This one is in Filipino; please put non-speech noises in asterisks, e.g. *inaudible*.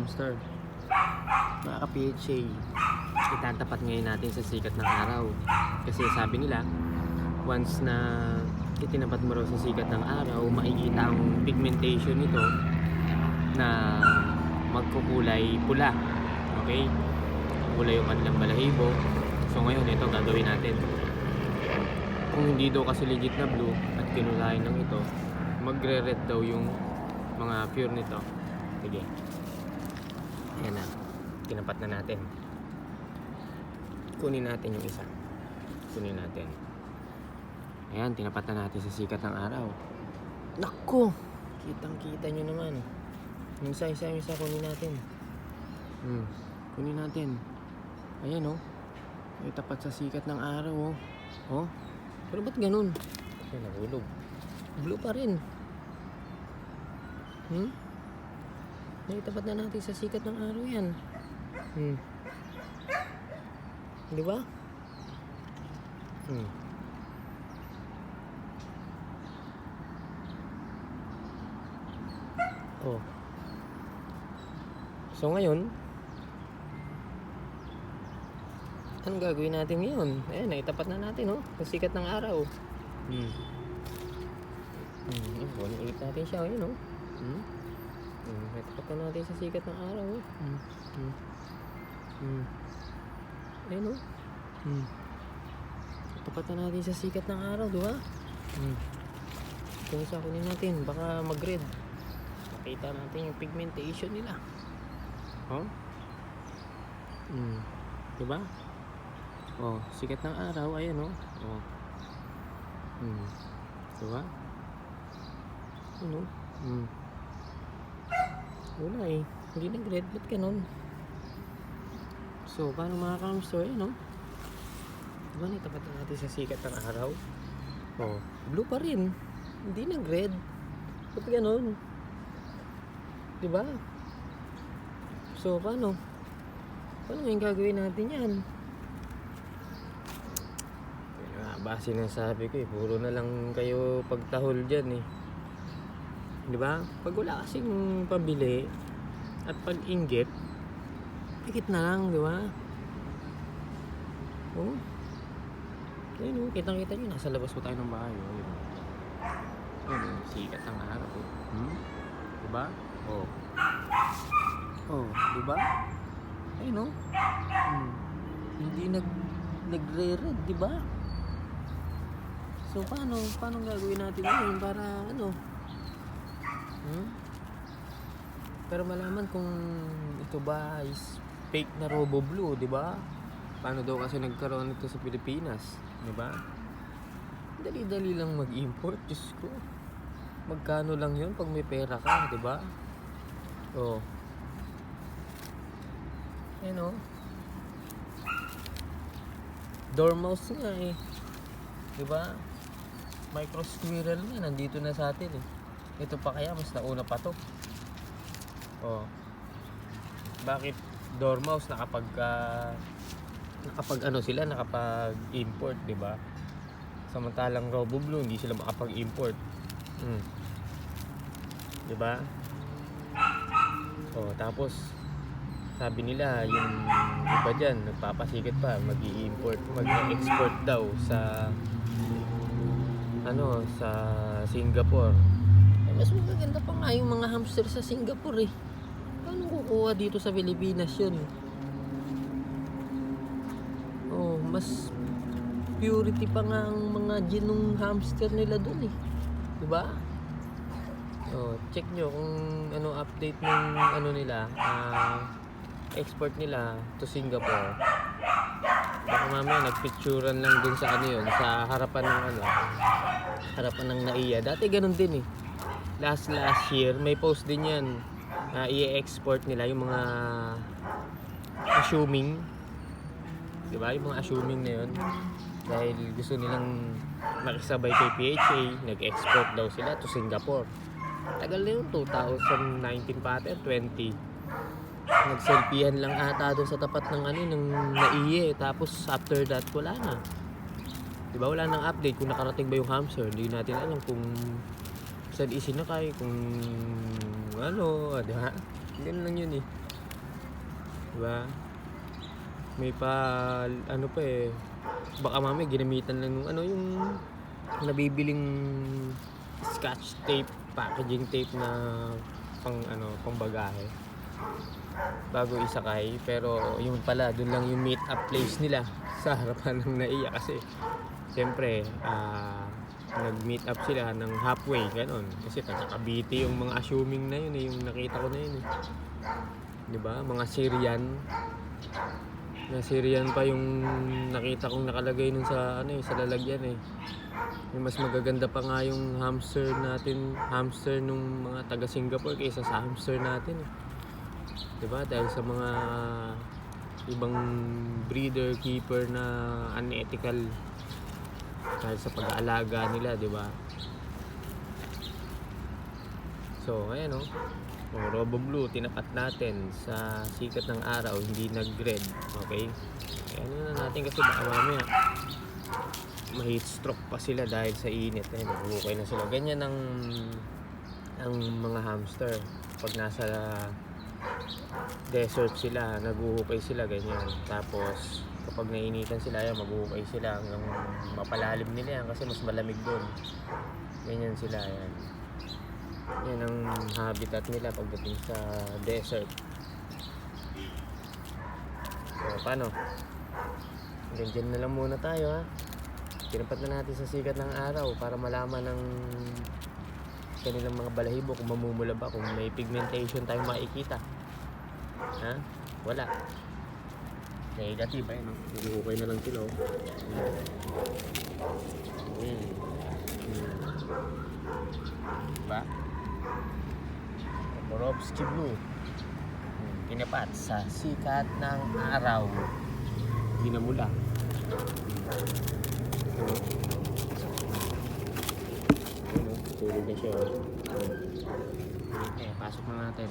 hamster. Mga ka-PHA, itatapat ngayon natin sa sikat ng araw. Kasi sabi nila, once na itinapat mo raw sa sikat ng araw, makikita ang pigmentation nito na magkukulay pula. Okay? Kulay yung kanilang balahibo. So ngayon, ito gagawin natin. Kung hindi daw kasi legit na blue at kinulayan ng ito, magre-red daw yung mga pure nito. Sige. Ayan na. Tinapat na natin. Kunin natin yung isa. Kunin natin. Ayan, tinapat na natin sa sikat ng araw. Nako! Kitang kita nyo naman. Yung isa, isa, yung isa, kunin natin. Hmm. Kunin natin. Ayan oh. May tapat sa sikat ng araw oh. Oh. Pero ba't ganun? Kasi nahulog. Blue pa rin. Hmm? Naitapat na natin sa sikat ng araw yan. Hmm. Di ba? Hmm. Oh. So ngayon, anong gagawin natin ngayon? Ayan, naitapat na natin, oh. Sa sikat ng araw. Hmm. Hmm, kunin ulit natin siya, ayun, oh. Hmm. Hmm, naitapat na natin sa sikat ng araw, oh. Hmm. Hmm. Hmm. Ayun, oh. Hmm. Tapat na natin sa sikat ng araw, di ba? Hmm. Ito sa kunin natin, baka mag-red. Makita natin yung pigmentation nila. Oh? Hmm. Di ba? Oh, sikat ng araw, ayan oh. Oh. Hmm. Di ba? Ano? Hmm. Wala eh. Hindi nag-red. Ba't ganun? So, paano mga kamster? Ano? Diba nitapat na natin sa sikat ng araw? Oh, blue pa rin. Hindi nag-red. Ba't ganun? Diba? So, paano? Paano yung gagawin natin yan? Kaya base na sabi ko eh, puro na lang kayo pagtahol dyan eh. Di ba? Pag wala kasing pabili at pag-inggit, pikit na lang, di ba? Oh. Ayun oh, kitang-kita nyo, nasa labas po tayo ng bahay. Oh. Ayun, oh. Ayun, oh, sikat ang araw. Oh. Hmm? Di ba? Oh. Oh, di ba? Ayun oh. Hmm. Hindi nag nagre-red, di ba? So paano paano gagawin natin ngayon para ano? Hmm? Pero malaman kung ito ba is fake na Robo Blue, di ba? Paano daw kasi nagkaroon ito sa Pilipinas, di ba? Dali-dali lang mag-import, Diyos ko. Magkano lang yun pag may pera ka, di ba? Oh. Yan oh. Dormouse nga eh. Di ba? Micro squirrel nga, nandito na sa atin eh. Ito pa kaya, mas nauna pa to. Oh. Bakit dormouse nakapag ah, nakapag ano sila, nakapag import, di ba? Samantalang Robo Blue, hindi sila makapag-import. Hmm. Di ba? Oh, tapos sabi nila yung iba dyan, nagpapasikit pa, mag import mag-export daw sa ano, sa Singapore. Eh, mas magaganda pa nga yung mga hamster sa Singapore eh. Paano kukuha dito sa Pilipinas yun? Oh, mas purity pa nga ang mga ginong hamster nila dun eh. Diba? Oh, check nyo kung ano update ng ano nila, ah, export nila to Singapore. Baka mamaya nagpicturan lang dun sa ano yun, sa harapan ng ano, harapan ng NAIA. Dati ganun din eh. Last last year, may post din yan na i-export nila yung mga assuming. Di ba? Yung mga assuming na yun. Dahil gusto nilang makisabay kay PHA, nag-export daw sila to Singapore. Tagal na yun, 2019 pa ata, 20. Nagselfiehan lang ata doon sa tapat ng ano, ng naiye. Tapos after that, wala na. Di ba wala nang update kung nakarating ba yung hamster. Hindi natin alam kung saan isinakay, kung ano, di ba? Ganun lang yun eh. Diba? May pa, ano pa eh, baka mamaya ginamitan lang nung ano yung nabibiling scotch tape, packaging tape na pang ano, pang bagahe bago isakay pero yung pala doon lang yung meet up place nila *laughs* sa harapan ng naiya kasi siyempre ah, nag meet up sila ng halfway ganon kasi taga Cavite yung mga assuming na yun eh, yung nakita ko na yun eh. 'di ba? Mga Syrian. Na Syrian pa yung nakita kong nakalagay nun sa ano eh, sa lalagyan eh. Yung mas magaganda pa nga yung hamster natin hamster nung mga taga Singapore kaysa sa hamster natin eh. 'di ba? Dahil sa mga ibang breeder keeper na unethical dahil sa pag-aalaga nila 'di ba? So ayan oh. Oh, Robo Blue tinapat natin sa sikat ng araw hindi nag-red okay? Ano na natin kasi baka mamaya ma-heat stroke pa sila dahil sa init eh okay na sila. Ganyan ang ang mga hamster. Pag nasa desert sila, naguhukay sila ganyan. Tapos kapag nainitan sila, yan, maghuhukay sila hanggang mapalalim nila yan kasi mas malamig doon. Ganyan sila yan. Yan ang habitat nila pagdating sa desert. So, paano? Hanggang dyan na lang muna tayo ha. Tinapat na natin sa sikat ng araw para malaman ng kanilang mga balahibo kung mamumula ba, kung may pigmentation tayong makikita. Ha? Wala. Negative eh, no? Nag-okay na lang sila, oh. Ayan. Hmm. Diba? Borovsky Blue. Hmm, Tinapat sa sikat ng araw. Ginamula. Ayun, tulog na siya. oh. Okay, pasok na natin.